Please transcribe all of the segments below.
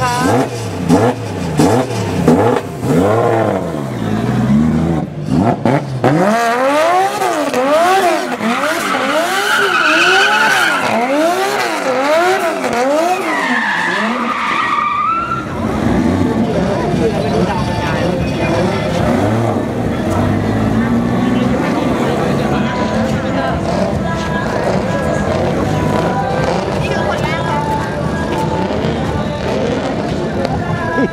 好。 ไอ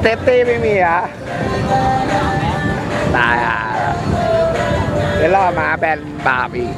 เซฟตี้ไม่มีอะ ตายอะเดี๋ยวรอมาแบนบาปอีก